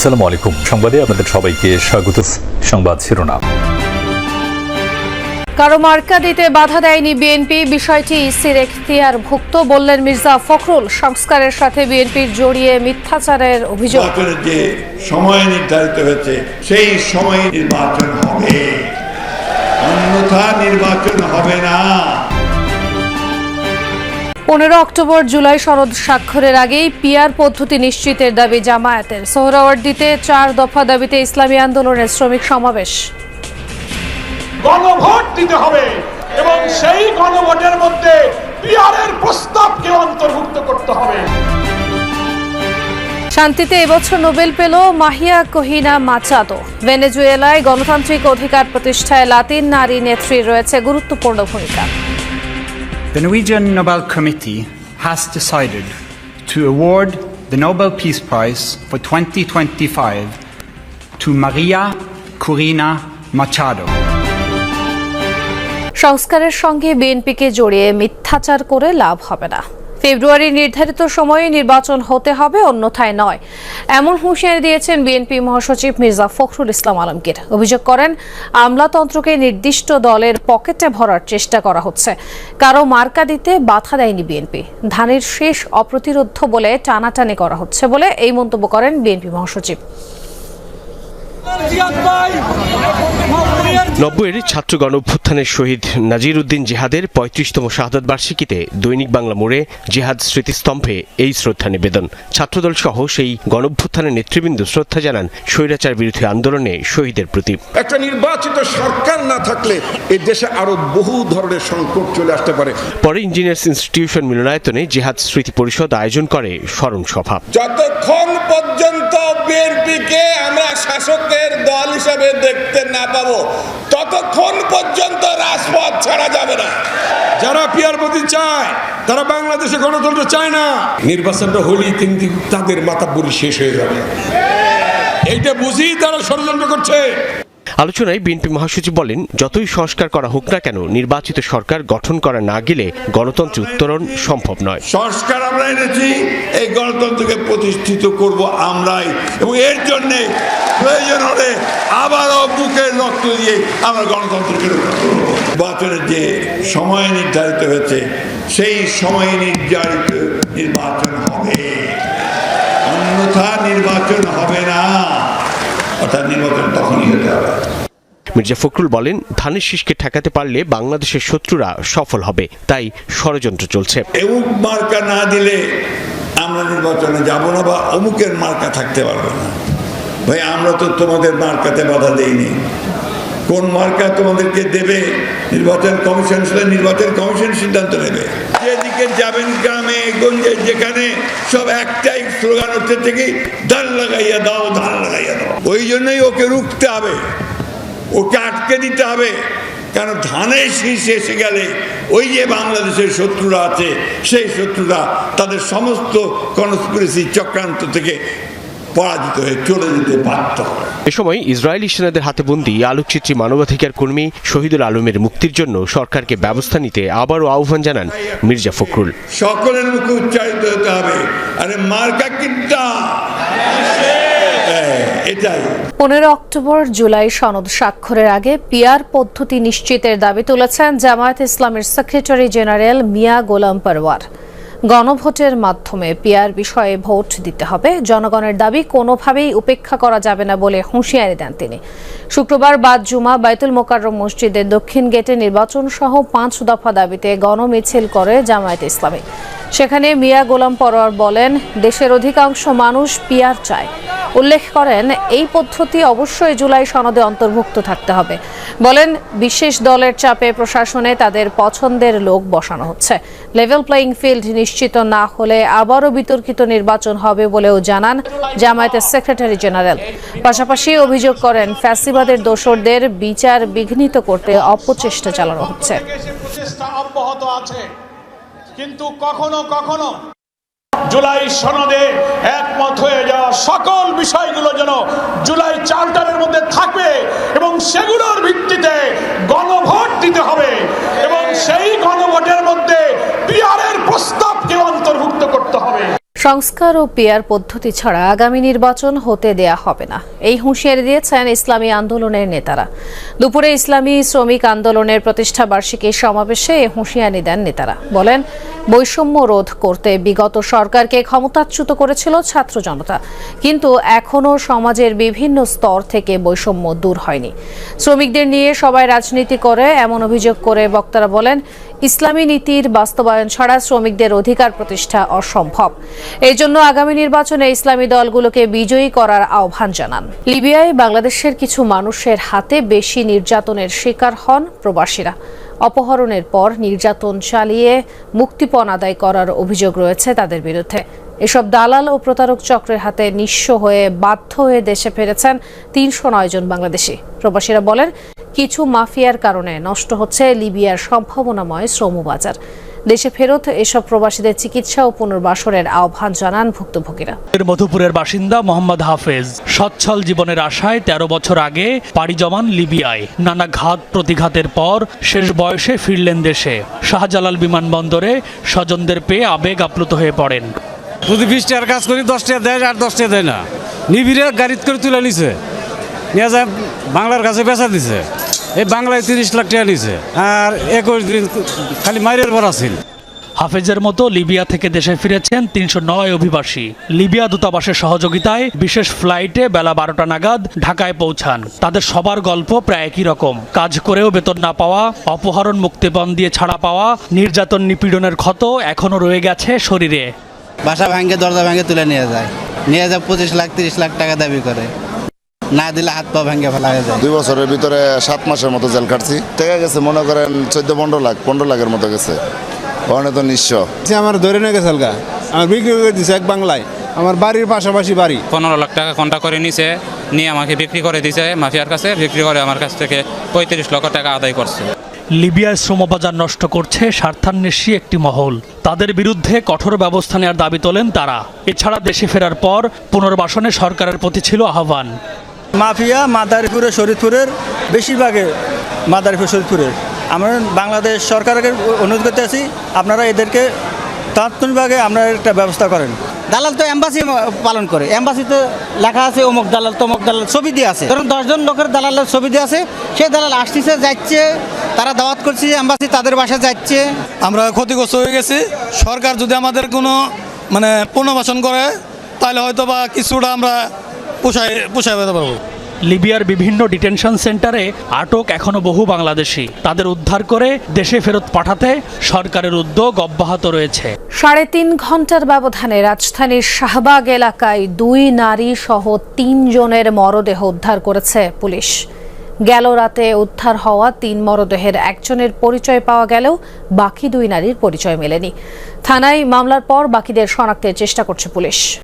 আসসালামু আলাইকুম। সংবাদে আপনাদের সবাইকে স্বাগত। সংবাদ শিরোনাম। কারও মার্কা দিতে বাধা দেয়নি বিএনপি বিষয়টি ইসির এখতিয়ার ভুক্ত বললেন মির্জা ফখরুল। সংস্কারের সাথে বিএনপির জড়িয়ে মিথ্যাচারের অভিযোগ। যে সময় নির্ধারিত হয়েছে সেই সময়ে নির্বাচন হবে। অন্যথা নির্বাচন হবে না। পনেরো অক্টোবর জুলাই সনদ স্বাক্ষরের আগেই পিয়ার পদ্ধতি নিশ্চিতের দাবি জামায়াতের। সোহরাওয়ার্দিতে চার দফা দাবিতে ইসলামী আন্দোলনের শ্রমিক সমাবেশ। গণভোট দিতে হবে এবং সেই গণভোটের মধ্যে পিয়ারের প্রস্তাবকে অন্তর্ভুক্ত করতে হবে। শান্তিতে এবছর নোবেল পেল মাহিয়া কোহিনা মাচাদো ভেনেজুয়েলায় গণতান্ত্রিক অধিকার প্রতিষ্ঠায় লাতিন নারী নেত্রীর রয়েছে গুরুত্বপূর্ণ ভূমিকা। The Norwegian Nobel Committee has decided to award the Nobel Peace Prize for 2025 to Maria Corina Machado. সংস্কারের সঙ্গে বিএনপিকে জড়িয়ে মিথ্যাচার করে লাভ হবে না ফেব্রুয়ারি নির্ধারিত সময়ে নির্বাচন হতে হবে, অন্যথায় নয়। এমন হুঁশিয়ারি দিয়েছেন বিএনপি মহাসচিব মির্জা ফখরুল ইসলাম আলমগীর। অভিযোগ করেন, আমলাতন্ত্রকে নির্দিষ্ট দলের পকেটে ভরার চেষ্টা করা হচ্ছে। কারও মার্কা দিতে বাধা দেয়নি বিএনপি। ধানের শেষ অপ্রতিরোধ্য বলে টানাটানি করা হচ্ছে বলে এই মন্তব্য করেন বিএনপি মহাসচিব। নব্বইয়ের ছাত্র গণ অভ্যুত্থানের শহীদ নাজির উদ্দিন জিহাদের পঁয়ত্রিশতম শাহাদত বার্ষিকীতে দৈনিক বাংলা মোড়ে জেহাদ স্মৃতিস্তম্ভে এই শ্রদ্ধা নিবেদন। ছাত্রদল সহ সেই গণঅভ্যুত্থানের নেতৃবৃন্দ শ্রদ্ধা জানান স্বৈরাচার বিরোধী আন্দোলনে শহীদের প্রতি। একটা নির্বাচিত সরকার না থাকলে এই দেশে আরও বহু ধরনের সংকট চলে আসতে পারে। পরে ইঞ্জিনিয়ার্স ইনস্টিটিউশন মিলনায়তনে জেহাদ স্মৃতি পরিষদ আয়োজন করে স্মরণ সভা। যতক্ষণ পর্যন্ত বিএনপিকে আমরা শাসকের দল হিসাবে দেখতে না পাবো ততক্ষণ পর্যন্ত রাজপথ ছাড়া যাবে না। যারা পিয়ার প্রতি চায় তারা বাংলাদেশে গণতন্ত্র চায় না। নির্বাচনটা হলেই কিন্তু তাদের মাথা বুড়ি শেষ হয়ে যাবে। এইটা বুঝি তারা ষড়যন্ত্র করছে। আলোচনায় বিএনপি মহাসচিব বলেন, যতই সংস্কার করা হোক না কেন, নির্বাচিত সরকার গঠন করা না গেলে গণতন্ত্র উত্তরণ সম্ভব নয়। সংস্কার আমরা এনেছি, এই গণতন্ত্রকে প্রতিষ্ঠিত করব আমরাই। এবং এর জন্য প্রয়োজন হলে আবারও বুকের রক্ত দিয়ে আমরা গণতন্ত্রকে নির্বাচনের যে সময় নির্ধারিত হয়েছে, সেই সময়ে নির্ধারিত নির্বাচন হবে। অন্যথা নির্বাচন হবে না। অর্থাৎ নির্বাচন তখনই হতে হবে। মির্জা ফখরুল বলেন ধানের শীষকে ঠেকাতে পারলে বাংলাদেশের শত্রুরা সফল হবে। তাই ষড়যন্ত্র চলছে। এমুক মার্কা না দিলে আমরা নির্বাচনে যাব না বা অমুকের মার্কা থাকতে পারব না। ভাই আমরা তো তোমাদের মার্কাতে বাধা দেইনি। কোন মার্কা তোমাদেরকে দেবে? নির্বাচন কমিশন সেটা নির্বাচন কমিশন সিদ্ধান্ত নেবে। যেদিকে যাবেন গ্রামে, গঞ্জে, যেখানে, সব একটাই স্লোগান হচ্ছে থেকে ধান লাগাইয়া দাও, ধান লাগাইয়া দাও। ওই জন্যই ওকে রুখতে হবে। ওকে আটকে দিতে হবে। কারণ ধানের শীর্ষে এসে গেলে ওই যে বাংলাদেশের শত্রুরা আছে, সেই শত্রুরা তাদের সমস্ত কনস্পিরেসি চক্রান্ত থেকে পরাজিত হয়ে চলে যেতে বাধ্য হয়। এ সময় ইসরায়েলি সেনাদের হাতে বন্দী আলোকচিত্রী মানবাধিকার কর্মী শহীদুল আলমের মুক্তির জন্য সরকারকে ব্যবস্থা নিতে আবারও আহ্বান জানান মির্জা ফখরুল। সকলের মুখে উচ্চারিত হতে হবে। আরে মার্কা কিনটা এটাই। পনেরো অক্টোবর জুলাই সনদ স্বাক্ষরের আগে পিয়ার পদ্ধতি নিশ্চিতের দাবি তুলেছেন জামায়াত ইসলামের সেক্রেটারি জেনারেল মিয়া গোলাম পারওয়ার। গণভোটের মাধ্যমে পিয়ার বিষয়ে ভোট দিতে হবে। জনগণের দাবি, কোনোভাবেই উপেক্ষা করা যাবে না বলে হুঁশিয়ারি দেন তিনি। শুক্রবার বাদ জুমা বাইতুল মোকাররম মসজিদের দক্ষিণ গেটে নির্বাচন সহ পাঁচ দফা দাবিতে গণমিছিল করে জামায়াত ইসলামী। সেখানে মিয়া গোলাম পরোয়ার বলেন, দেশের অধিকাংশ মানুষ পিয়ার চায়। উল্লেখ করেন, এই পদ্ধতি অবশ্যই জুলাই সনদে অন্তর্ভুক্ত থাকতে হবে। বলেন, বিশেষ দলের চাপে প্রশাসনে তাদের পছন্দের লোক বসানো হচ্ছে। লেভেল প্লেইং ফিল্ড নিশ্চিত না হলে আবারও বিতর্কিত নির্বাচন হবে বলেও জানান জামায়াতের সেক্রেটারি জেনারেল। পাশাপাশি অভিযোগ করেন, ফ্যাসিবাদের দোসরদের বিচার বিঘ্নিত করতে অপচেষ্টা চালানো হচ্ছে। কিন্তু কখনো কখনো জুলাই সনদে একমত হয়ে যাওয়া সকল বিষয়গুলো যেন জুলাই চার্টারের মধ্যে থাকবে এবং সেগুলোর ভিত্তিতে গণভোট দিতে হবে এবং সেই গণভোটের সংস্কার ও পিয়ার পদ্ধতি ছাড়া আগামী নির্বাচন হতে দেয়া হবে না। এই হুঁশিয়ারি দিয়েছেন ইসলামী আন্দোলনের নেতারা। দুপুরে ইসলামী শ্রমিক আন্দোলনের প্রতিষ্ঠা বার্ষিকী সমাবেশে এ হুঁশিয়ারি দেন নেতারা। বলেন, বৈষম্য রোধ করতে বিগত সরকারকে ক্ষমতাচ্যুত করেছিল ছাত্র জনতা। কিন্তু এখনও সমাজের বিভিন্ন স্তর থেকে বৈষম্য দূর হয়নি। শ্রমিকদের নিয়ে সবাই রাজনীতি করে এমন অভিযোগ করে বক্তারা বলেন, ইসলামী নীতির বাস্তবায়ন ছাড়া শ্রমিকদের অধিকার প্রতিষ্ঠা অসম্ভব। এই জন্য আগামী নির্বাচনে ইসলামী দলগুলোকে বিজয়ী করার আহ্বান জানান। লিবিয়ায় বাংলাদেশের কিছু মানুষের হাতে বেশি নির্যাতনের শিকার হন প্রবাসীরা। অপহরণের পর নির্যাতন চালিয়ে মুক্তিপণ আদায় করার অভিযোগ রয়েছে তাদের বিরুদ্ধে। এসব দালাল ও প্রতারক চক্রের হাতে নিঃস্ব হয়ে বাধ্য হয়ে দেশে ফিরেছেন তিনশো নয় জন বাংলাদেশি। প্রবাসীরা বলেন, কিছু মাফিয়ার কারণে নষ্ট হচ্ছে লিবিয়ার সম্ভাবনাময় শ্রমবাজার। দেশে ফেরত এসব প্রবাসীদের চিকিৎসা ও পুনর্বাসনের আহ্বান জানান ভুক্তভোগীরা। এর মধুপুরের বাসিন্দা মোহাম্মদ হাফেজ। সচ্ছল জীবনের আশায় ১৩ বছর আগে পাড়ি জমান লিবিয়ায়। নানা ঘাত প্রতিঘাতের পর শেষ বয়সে ফিরলেন দেশে। শাহজালাল বিমানবন্দরে স্বজনদের পেয়ে আবেগ আপ্লুত হয়ে পড়েন। যদি বিশ টাকার কাজ করি দশ টাকা দেয় আর দশ টাকা দেয় না। নিবিড়ে গাড়িতে করে তুলে নিছে। নিয়ে যায় বাংলার কাছে বেচা দিছে। এই বাংলায় তিরিশ লাখ টাকা নিছে আর একুশ দিন খালি মাইরের পর আছিল হাফেজের মতো লিবিয়া থেকে দেশে ফিরেছেন তিনশো নয় অভিবাসী। লিবিয়া দূতাবাসের সহযোগিতায় বিশেষ ফ্লাইটে বেলা বারোটা নাগাদ ঢাকায় পৌঁছান। তাদের সবার গল্প প্রায় একই রকম। কাজ করেও বেতন না পাওয়া অপহরণ মুক্তিপণ দিয়ে ছাড়া পাওয়া নির্যাতন নিপীড়নের ক্ষত এখনও রয়ে গেছে শরীরে। বাসা ভাঙে দরজা ভাঙে তুলে নিয়ে যায়। নিয়ে যায় পঁচিশ লাখ তিরিশ লাখ টাকা দাবি করে। না দিলে হাত পা ভেঙে ফেলা যায়। দুই বছরের ভিতরে সাত মাসের মতো জেল খাটছি। টাকা গেছে মনে করেন চোদ্দ পনেরো লাখ পনেরো লাখের মতো গেছে। ওখানে তো নিঃস্ব। আমার ধরে নিয়ে গেছে হালকা আমার বিক্রি করে দিছে এক বাংলায়। আমার বাড়ির পাশাপাশি বাড়ি। পনেরো লাখ টাকা কন্ট্যাক্ট করে নিছে নিয়ে আমাকে বিক্রি করে দিছে মাফিয়ার কাছে বিক্রি করে আমার কাছ থেকে পঁয়ত্রিশ লক্ষ টাকা আদায় করছে। লিবিয়ার শ্রমবাজার নষ্ট করছে স্বার্থান্বেষী একটি মহল। তাদের বিরুদ্ধে কঠোর ব্যবস্থা নেওয়ার দাবি তোলেন তারা। এছাড়া দেশে ফেরার পর পুনর্বাসনে সরকারের প্রতি ছিল আহ্বান। মাফিয়া মাদারীপুরের শরীরপুরের বেশিরভাগে মাদারীপুর শরীরপুরের আমরা বাংলাদেশ সরকারকে অনুরোধ করতে আছি আপনারা এদেরকে তাৎক্ষণিকভাবে আপনারা একটা ব্যবস্থা করেন। দালাল তো এম্বাসি পালন করে। এম্বাসিতে লেখা আছে অমুক দালাল তমুক দালাল ছবি দিয়ে আছে। ধরুন দশজন লোকের দালালের ছবি দিয়ে আছে সে দালাল আসতেছে যাচ্ছে তারা দাওয়াত করছে এম্বাসি তাদের বাসায় যাচ্ছে। আমরা ক্ষতিগ্রস্ত হয়ে গেছি। সরকার যদি আমাদের কোনো মানে পুনর্বাসন করে তাহলে হয়তো বা কিছুটা আমরা পোষায় পোষায় পেতে পারব। লিবিয়ার বিভিন্ন ডিটেনশন সেন্টারে আটক এখনও বহু বাংলাদেশি। তাদের উদ্ধার করে দেশে ফেরত পাঠাতে সরকারের উদ্যোগ অব্যাহত রয়েছে। সাড়ে তিন ঘণ্টার ব্যবধানে রাজধানীর শাহবাগ এলাকায় দুই নারী সহ তিনজনের মরদেহ উদ্ধার করেছে পুলিশ। গেল রাতে উদ্ধার হওয়া তিন মরদেহের একজনের পরিচয় পাওয়া গেলেও বাকি দুই নারীর পরিচয় মেলেনি। থানায় মামলার পর বাকিদের শনাক্তের চেষ্টা করছে পুলিশ।